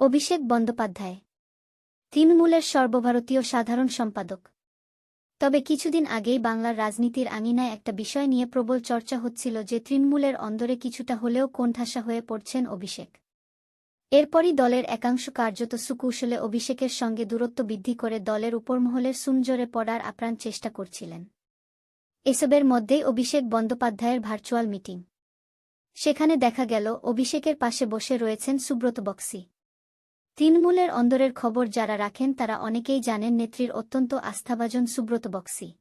অভিষেক বন্দ্যোপাধ্যায়, তৃণমূলের সর্বভারতীয় সাধারণ সম্পাদক। তবে কিছুদিন আগেই বাংলার রাজনীতির আঙিনায় একটা বিষয় নিয়ে প্রবল চর্চা হচ্ছিল যে তৃণমূলের অন্দরে কিছুটা হলেও কোণঠাসা হয়ে পড়ছেন অভিষেক। এরপরই দলের একাংশ কার্যত সুকৌশলে অভিষেকের সঙ্গে দূরত্ব বৃদ্ধি করে দলের উপরমহলের সুনজরে পড়ার আপ্রাণ চেষ্টা করছিলেন। এসবের মধ্যেই অভিষেক বন্দ্যোপাধ্যায়ের ভার্চুয়াল মিটিং। সেখানে দেখা গেল, অভিষেকের পাশে বসে রয়েছেন সুব্রত বক্সি। তৃণমূলের অন্দরের খবর যারা রাখেন, তারা অনেকেই জানেন নেত্রীর অত্যন্ত আস্থাভাজন সুব্রত বক্সি।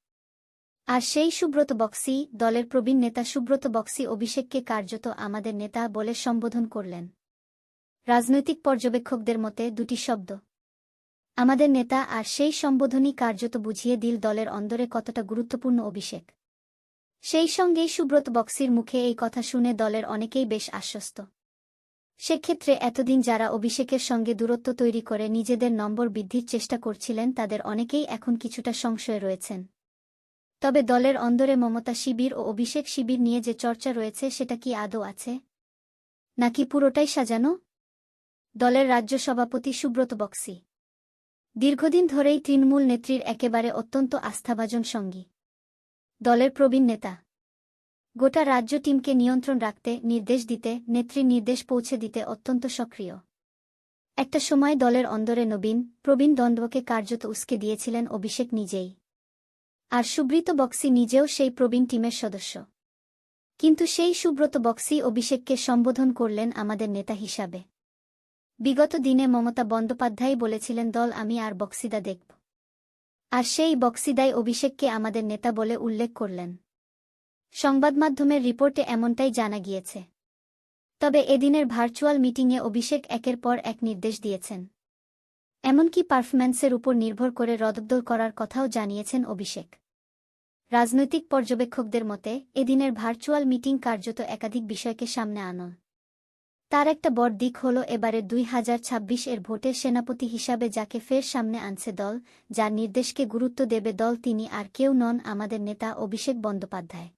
আর সেই সুব্রত বক্সি, দলের প্রবীণ নেতা সুব্রত বক্সি অভিষেককে কার্যত আমাদের নেতা বলে সম্বোধন করলেন। রাজনৈতিক পর্যবেক্ষকদের মতে দুটি শব্দ। আমাদের নেতা আর সেই সম্বোধনই কার্যত বুঝিয়ে দিল দলের অন্দরে কতটা গুরুত্বপূর্ণ অভিষেক। সেই সঙ্গেই সুব্রত বক্সির মুখে এই কথা শুনে দলের অনেকেই বেশ আশ্বস্ত। সেক্ষেত্রে এতদিন যারা অভিষেকের সঙ্গে দূরত্ব তৈরি করে নিজেদের নম্বর বৃদ্ধির চেষ্টা করছিলেন, তাদের অনেকেই এখন কিছুটা সংশয়ে রয়েছেন। তবে দলের অন্দরে মমতা শিবির ও অভিষেক শিবির নিয়ে যে চর্চা রয়েছে, সেটা কি আদৌ আছে? নাকি পুরোটাই সাজানো? দলের রাজ্য সভাপতি সুব্রত বক্সি। দীর্ঘদিন ধরেই তৃণমূল নেত্রীর একেবারে অত্যন্ত আস্থাভাজন সঙ্গী। দলের প্রবীণ নেতা। গোটা রাজ্য টিমকে নিয়ন্ত্রণ রাখতে, নির্দেশ দিতে নেত্রী নির্দেশ পৌঁছে দিতে অত্যন্ত সক্রিয়। একটা সময় দলের অন্দরে নবীন, প্রবীণ দ্বন্দ্বকে কার্যত উস্কে দিয়েছিলেন অভিষেক নিজেই। আর সুব্রত বক্সি নিজেও সেই প্রবীণ টিমের সদস্য। কিন্তু সেই সুব্রত বক্সি অভিষেককে সম্বোধন করলেন আমাদের নেতা হিসাবে। বিগত দিনে মমতা বন্দ্যোপাধ্যায় বলেছিলেন, দল আমি আর বক্সিদা দেখব। আর সেই বক্সিদাই অভিষেককে আমাদের নেতা বলে উল্লেখ করলেন। সংবাদমাধ্যমের রিপোর্টে এমনটাই জানা গিয়েছে। তবে এদিনের ভার্চুয়াল মিটিংয়ে অভিষেক একের পর এক নির্দেশ দিয়েছেন। এমনকি পারফরম্যান্সের উপর নির্ভর করে রদবদল করার কথাও জানিয়েছেন অভিষেক। রাজনৈতিক পর্যবেক্ষকদের মতে, এদিনের ভার্চুয়াল মিটিং কার্যত একাধিক বিষয়কে সামনে আনল তার একটা বড় দিক হল এবারে দুই হাজার ছাব্বিশ এর ভোটের সেনাপতি হিসাবে যাকে ফের সামনে আনছে দল, যার নির্দেশকে গুরুত্ব দেবে দল তিনি আর কেউ নন আমাদের নেতা অভিষেক বন্দ্যোপাধ্যায়।